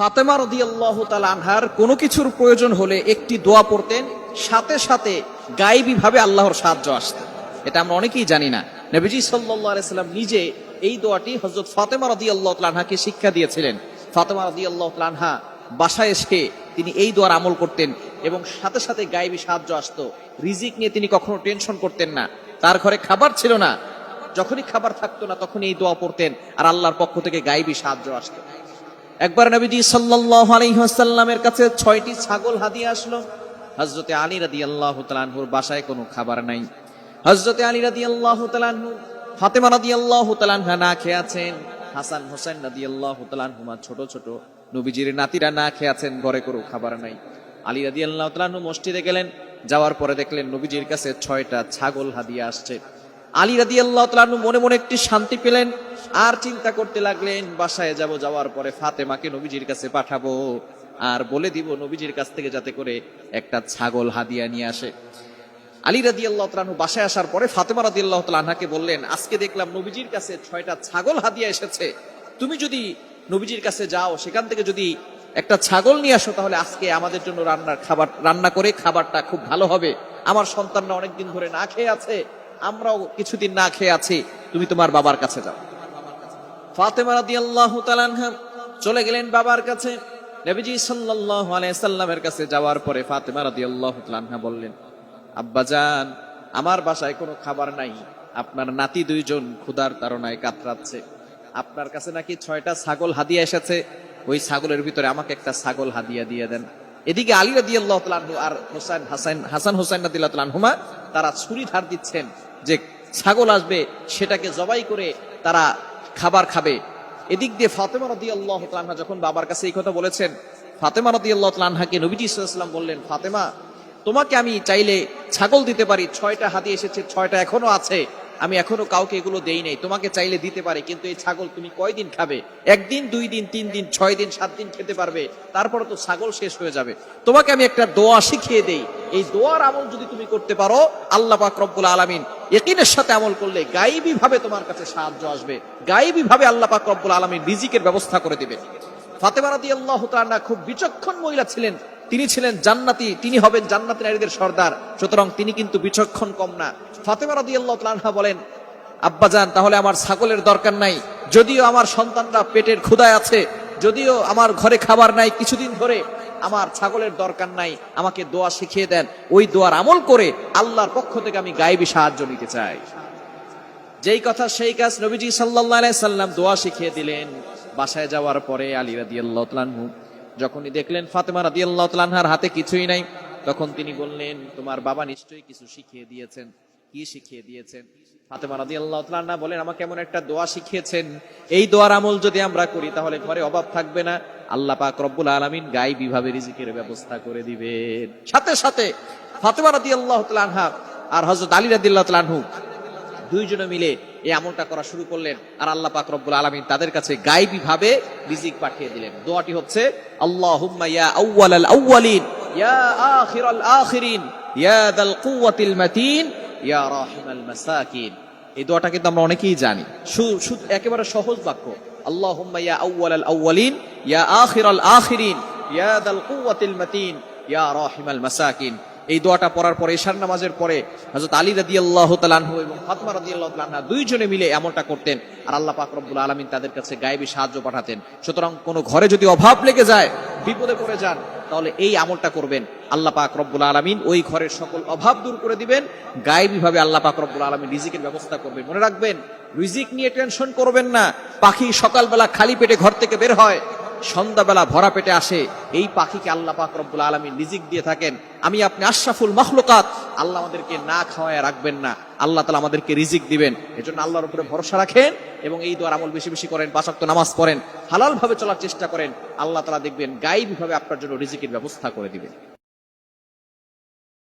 ফাতেমা রদি আল্লাহ আনহার কোনো কিছুর প্রয়োজন হলে একটি দোয়া পড়তেন, সাথে সাথে গায়েবী ভাবে আল্লাহর সাহায্য আসতেন এটা আমরা অনেকেই জানি না। নবীজি সাল্লাহ সাল্লাম নিজে এই দোয়াটি হজরত ফাতেমা রদি আল্লাহ আনহাকে শিক্ষা দিয়েছিলেন। ফাতেমা রদি আল্লাহ আনহা বাসায় এসে তিনি এই দোয়ার আমল করতেন এবং সাথে সাথে গায়েবী সাহায্য আসতো। রিজিক নিয়ে তিনি কখনো টেনশন করতেন না। তার ঘরে খাবার ছিল না। যখনই খাবার থাকতো না তখন এই দোয়া পড়তেন আর আল্লাহর পক্ষ থেকে গায়েবী সাহায্য আসতো। একবার নবীজি সাল্লাল্লাহু আলাইহি ওয়াসাল্লামের কাছে ছয়টি ছাগল হাদিয়ে আসলো। হযরতে আলী রাদিয়াল্লাহু তাআলার বাসায় কোনো খাবার নাই। হযরতে আলী রাদিয়াল্লাহু তাআলাহু ফাতেমা রাদিয়াল্লাহু তাআলা না খেয়ে আছেন। হাসান হোসেন রাদিয়াল্লাহু তাআলাহুমা ছোট ছোট। নবীজির নাতিরা না খেয়ে আছেন, ঘরে কোনো খাবার নাই। আলী রাদিয়াল্লাহু তাআলাহু মসজিদে গেলেন, যাওয়ার পরে দেখলেন নবীজির কাছে ছয়টা ছাগল হাদিয়ে আসছে। আলী রাদি আল্লাহ মনে মনে একটি শান্তি পেলেন আর চিন্তা করতে লাগলেন, বাসায় যাব, যাওয়ার পরে ফাতেমাকে নবীজির কাছে পাঠাবো আর বলে দিব নবীজির কাছ থেকে যাতে করে একটা ছাগল হাদিয়া নিয়ে আসে। আলী রাদি আল্লাহ তালু বাসায় আসার পরে ফাতেমা রাদি আল্লাহ তালাহাকে বললেন, আজকে দেখলাম নবীজির কাছে ছয়টা ছাগল হাদিয়া এসেছে। তুমি যদি নবীজির কাছে যাও, সেখান থেকে যদি একটা ছাগল নিয়ে আসো, তাহলে আজকে আমাদের জন্য রান্নার খাবার, রান্না করে খাবারটা খুব ভালো হবে। আমার সন্তানরা অনেকদিন ধরে না খেয়ে আছে। আমরাও কিছুদিন না খেয়ে আছি, তুমি তোমার বাবার কাছে যাও। ফাতেমা রাদিয়াল্লাহু তাআলা চলে গেলেন বাবার কাছে। নবীজি সাল্লাল্লাহু আলাইহি সাল্লামের কাছে যাওয়ার পরে ফাতেমা রাদিয়াল্লাহু তাআলা বললেন আব্বাজান আমার বাসায় কোনো খাবার নাই। আপনার নাতি দুইজন ক্ষুধার তাড়নায় কাতরাচ্ছে। আপনার কাছে নাকি ছয়টা ছাগল হাদিয়া এসেছে। ওই ছাগলের ভিতরে আমাকে একটা ছাগল হাদিয়া দিয়ে দেন। এদিকে আলী রাদিয়াল্লাহু তাআলা আর হোসেন হাসান হাসান হোসেন রাদিয়াল্লাহু তাআলা তারা ছুরি ধার দিচ্ছেন। যে ছাগল আসবে, সেটাকে জবাই করে তারা খাবার খাবে। এদিক দিয়ে ফাতেমা রদি আল্লাহ যখন বাবার কাছে এই কথা বলেছেন, ফাতেমা রদি আল্লাহ নবীজি সাল্লাম বললেন, ফাতেমা, তোমাকে আমি চাইলে ছাগল দিতে পারি, ছয়টা হাতি এসেছে, ছয়টা এখনও আছে, আমি এখনও কাউকে এগুলো দেই নাই, তোমাকে চাইলে দিতে পারি, কিন্তু এই ছাগল তুমি কয়দিন খাবে? একদিন, দুই দিন, তিন দিন, ছয় দিন, সাত দিন খেতে পারবে, তারপরে তো ছাগল শেষ হয়ে যাবে। তোমাকে আমি একটা দোয়া শিখিয়ে দেই, এই দোয়ার আমল যদি তুমি করতে পারো, আল্লাহ পাক রব্বুল আলামিন একিনের সাথে আমল করলে গাইবী ভাবে তোমার কাছে সাহায্য আসবে। গাইবী ভাবে আল্লাহ পাক রব্বুল আলামিন রিজিকের ব্যবস্থা করে দিবে ফাতেমা রাদিয়াল্লাহু তাআলা খুব বিচক্ষণ মহিলা ছিলেন। তিনি ছিলেন জান্নাতি, তিনি হবেন জান্নাতি নারীদের সর্দার। সুতরাং তিনি কিন্তু বিচক্ষণ কম না। ফাতেমা রাদিয়াল্লাহু তাআলা বলেন আব্বাজান তাহলে আমার ছাগলের দরকার নাই। যদিও আমার সন্তানরা পেটের ক্ষুদায় আছে, যদিও আমার ঘরে খাবার নাই, কিছুদিন ধরে আমার ছাগলের দরকার নাই, আমাকে দোয়া শিখিয়ে দেন। ওই দোয়ার আমল করে আল্লাহর পক্ষ থেকে আমি গায়েবী সাহায্য নিতে চাই। যেই কথা সেই কাজ নবীজি সাল্লাহ সাল্লাম দোয়া শিখিয়ে দিলেন। বাসায় যাওয়ার পরে আলী রাদি আল্লাহ যখনই দেখলেন ফাতেমা রাদি আল্লাহ তালানহার হাতে কিছুই নাই, তখন তিনি বললেন, তোমার বাবা নিশ্চয়ই কিছু শিখিয়ে দিয়েছেন। কি শিখিয়ে দিয়েছেন? ফাতেমা রাদি আল্লাহ বলেন, আমাকে এমন একটা দোয়া শিখিয়েছেন। এই দোয়ার আমল যদি আমরা করি, তাহলে ঘরে অভাব থাকবে না। আল্লাহ পাক রব্বুল আলমিন গাই বিভাবে রিজিকের ব্যবস্থা করে দিবেন। সাথে সাথে ফাতেমা রাদি আল্লাহ তালানহা আর হজরত আলী রাদি আল্লাহ দুইজনে মিলে এই আমলটা করা শুরু করলেন আর আল্লাহ পাক রব্বুল আলামিন তাদের কাছে গাইবী ভাবে রিজিক পাঠিয়ে দিলেন। দোয়াটি হচ্ছে, আল্লাহুম্মা ইয়া আউওয়ালাল আউওয়ালিন ইয়া আখিরাল আখিরিন, ইয়া দাল কুওয়াতিল মাতিন, ইয়া রাহিমাল মাসাকিন। এই দোয়াটা কিন্তু আমরা অনেকেই জানি। একেবারে সহজ বাক্য। এই পরে পরে দুইজনে মিলে এমনটা করতেন। আর আল্লাহ পাক রব্বুল আলামিন তাদের কাছে গায়েবী সাহায্য পাঠাতেন। সুতরাং কোনো ঘরে যদি অভাব লেগে যায়, বিপদে পড়ে যান, তাহলে এই আমলটা করবেন। আল্লাহ পাক রব্বুল আলামিন ওই ঘরের সকল অভাব দূর করে দিবেন। গায়েবী ভাবে আল্লাহ পাক রব্বুল আলামিন রিজিকের ব্যবস্থা করবেন। মনে রাখবেন রিজিক নিয়ে টেনশন করবেন না। পাখি সকালবেলা খালি পেটে ঘর থেকে বের হয়, সন্ধ্যাবেলা ভরা পেটে আসে। এই পাখিকে আল্লাহ পাক রব্বুল আলমী রিজিক দিয়ে থাকেন। আমি আপনি আশরাফুল মখলুকাত। আল্লাহ আমাদেরকে না খাওয়ায় রাখবেন না। আল্লাহ তালা আমাদেরকে রিজিক দিবেন। এজন্য আল্লাহর উপরে ভরসা রাখেন এবং এই দোয়ার আমল বেশি বেশি করেন পাশাক্ত নামাজ পড়েন হালাল ভাবে চলার চেষ্টা করেন। আল্লাহ তালা দেখবেন গাইবী ভাবে আপনার জন্য রিজিকের ব্যবস্থা করে দিবেন।